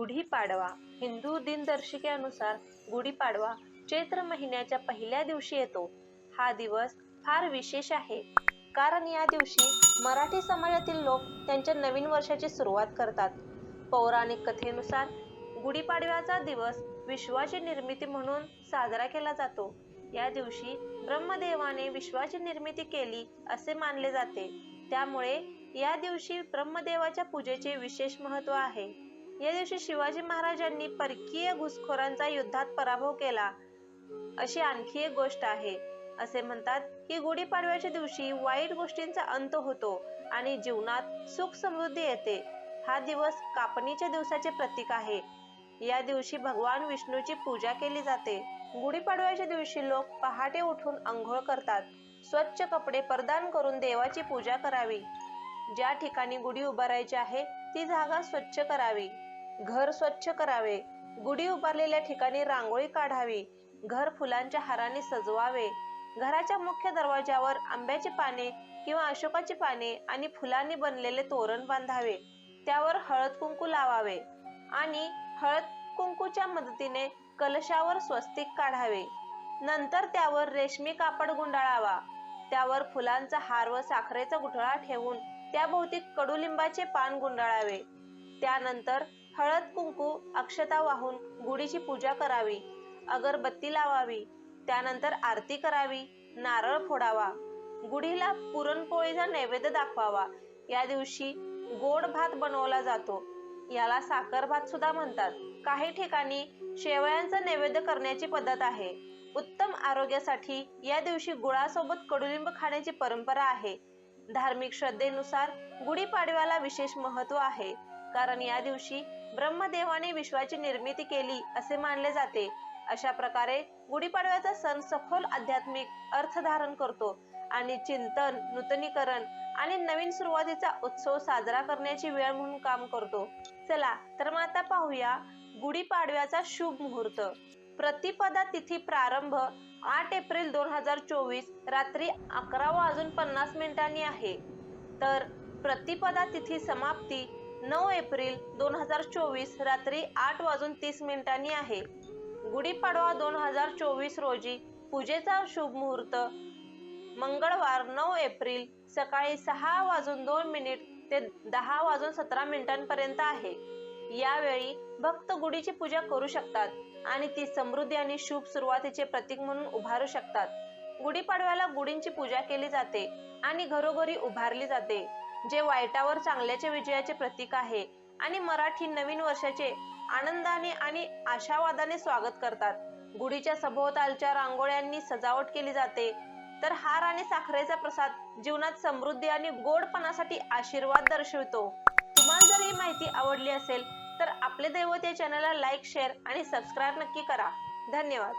गुढीपाडवा हिंदू दिनदर्शिकेनुसार गुढीपाडवा चैत्र महिन्याच्या पहिल्या दिवशी येतो. हा दिवस फार विशेष आहे. कारण या दिवशी मराठी समाजातील लोक त्यांच्या नवीन वर्षाची सुरुवात करतात. पौराणिक कथेनुसार गुढीपाडव्याचा दिवस विश्वाची निर्मिती म्हणून साजरा केला जातो. या दिवशी ब्रह्मदेवाने विश्वाची निर्मिती केली असे मानले जाते. त्यामुळे या दिवशी ब्रह्मदेवाच्या पूजेचे विशेष महत्त्व आहे. या दिवशी शिवाजी महाराजांनी परकीय घुसखोरांचा युद्धात पराभव केला. अशी आणखी एक गोष्ट आहे. असे म्हणतात की गुढीपाडव्याच्या दिवशी वाईट गोष्टींचा अंत होतो आणि जीवनात सुख समृद्धी येते. हा दिवस कापणीच्या दिवसाचे प्रतीक आहे. या दिवशी भगवान विष्णूची पूजा केली जाते. गुढीपाडव्याच्या दिवशी लोक पहाटे उठून आंघोळ करतात. स्वच्छ कपडे प्रदान करून देवाची पूजा करावी. ज्या ठिकाणी गुढी उभारायची आहे ती जागा स्वच्छ करावी. घर स्वच्छ करावे. गुढी उभारलेल्या ठिकाणी रांगोळी काढावी. घर फुलांच्या हाराने सजवावे. घराच्या मुख्य दरवाजावर आंब्याची पाने किंवा अशोकाची पाने आणि फुलांनी बनलेले तोरण बांधावे. त्यावर हळद कुंकू लावावे आणि हळद कुंकूच्या मदतीने कलशावर स्वस्तिक काढावे. नंतर त्यावर रेशमी कापड गुंडाळावा. त्यावर फुलांचा हार व साखरेचा गुठळा ठेवून त्याभोवती कडुलिंबाचे पान गुंडाळावे. त्यानंतर हळद कुंकू अक्षता वाहून गुढीची पूजा करावी. अगरबत्ती लावावी. त्यानंतर आरती करावी. नारळ फोडावा. गुढीला पुरणपोळीचा नैवेद्य दाखवावा. या दिवशी गोड भात बनवला जातो. याला साखर भात सुद्धा म्हणतात. काही ठिकाणी शेवयांचा नैवेद्य करण्याची पद्धत आहे. उत्तम आरोग्यासाठी या दिवशी गुळासोबत कडुलिंब खाण्याची परंपरा आहे. धार्मिक श्रद्धेनुसार गुढीपाडव्याला विशेष महत्त्व आहे. कारण या दिवशी ब्रह्मदेवाने विश्वाची निर्मिती केली असे मानले जाते. अशा प्रकारे गुढीपाडव्याचा सण सखोल आध्यात्मिक अर्थ धारण करतो आणि चिंतन नूतनीकरण आणि नवीन सुरुवातीचा उत्सव साजरा करण्याची वेळ म्हणून काम करतो. चला तर मग आता पाहूया गुढीपाडव्याचा शुभ मुहूर्त. प्रतिपदा तिथी प्रारंभ आठ एप्रिल दोन हजार चोवीस रात्री अकरा वाजून पन्नास मिनिटांनी आहे. तर प्रतिपदा तिथी समाप्ती नऊ एप्रिल दोन हजार चोवीस रात्री आठ वाजून तीस मिनिटांनी आहे. गुढीपाडवा दोन हजार चोवीस रोजी पूजेचा शुभ मुहूर्त. मंगळवार नऊ एप्रिल सकाळी सहा वाजून दोन मिनिट ते दहा वाजून सतरा मिनिटांपर्यंत आहे. यावेळी भक्त गुढीची पूजा करू शकतात आणि ती समृद्धी आणि शुभ सुरुवातीचे प्रतीक म्हणून उभारू शकतात. गुढीपाडव्याला गुढींची पूजा केली जाते आणि घरोघरी उभारली जाते. जे वाईटावर चांगल्याच्या विजयाचे प्रतीक आहे आणि मराठी नवीन वर्षाचे आनंदाने आणि आशावादाने स्वागत करतात. गुढीच्या सभोवतालच्या रांगोळ्यांनी सजावट केली जाते. तर हार आणि साखरेचा प्रसाद जीवनात समृद्धी आणि गोडपणासाठी आशीर्वाद दर्शवितो. तुम्हाला जर ही माहिती आवडली असेल तर आपले दैवत या चॅनलला लाईक शेअर आणि सबस्क्राईब नक्की करा. धन्यवाद.